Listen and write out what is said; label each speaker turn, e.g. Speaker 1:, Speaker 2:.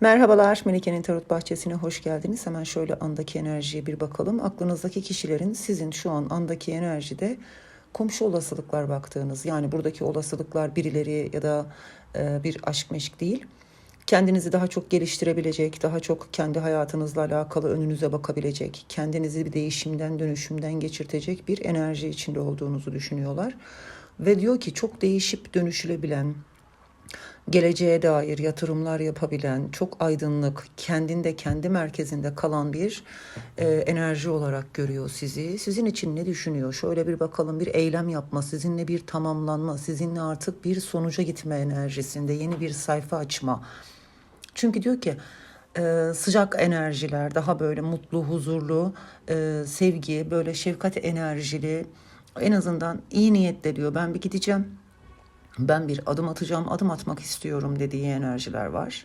Speaker 1: Merhabalar, Melike'nin Tarot Bahçesi'ne hoş geldiniz. Hemen şöyle andaki enerjiye bir bakalım. Aklınızdaki kişilerin sizin şu an andaki enerjide komşu olasılıklar baktığınız, yani buradaki olasılıklar birileri ya da e, bir aşk meşk değil. Kendinizi daha çok geliştirebilecek, daha çok kendi hayatınızla alakalı önünüze bakabilecek, kendinizi bir değişimden, dönüşümden geçirtecek bir enerji içinde olduğunuzu düşünüyorlar. Ve diyor ki çok değişip dönüşülebilen, geleceğe dair yatırımlar yapabilen, çok aydınlık, kendinde kendi merkezinde kalan bir e, enerji olarak görüyor sizi. Sizin için ne düşünüyor? Şöyle bir bakalım bir eylem yapma, sizinle bir tamamlanma, sizinle artık bir sonuca gitme enerjisinde, yeni bir sayfa açma. Çünkü diyor ki e, sıcak enerjiler, daha böyle mutlu, huzurlu, e, sevgi, böyle şefkat enerjili, en azından iyi niyetle diyor ben bir gideceğim ben bir adım atacağım, adım atmak istiyorum dediği enerjiler var.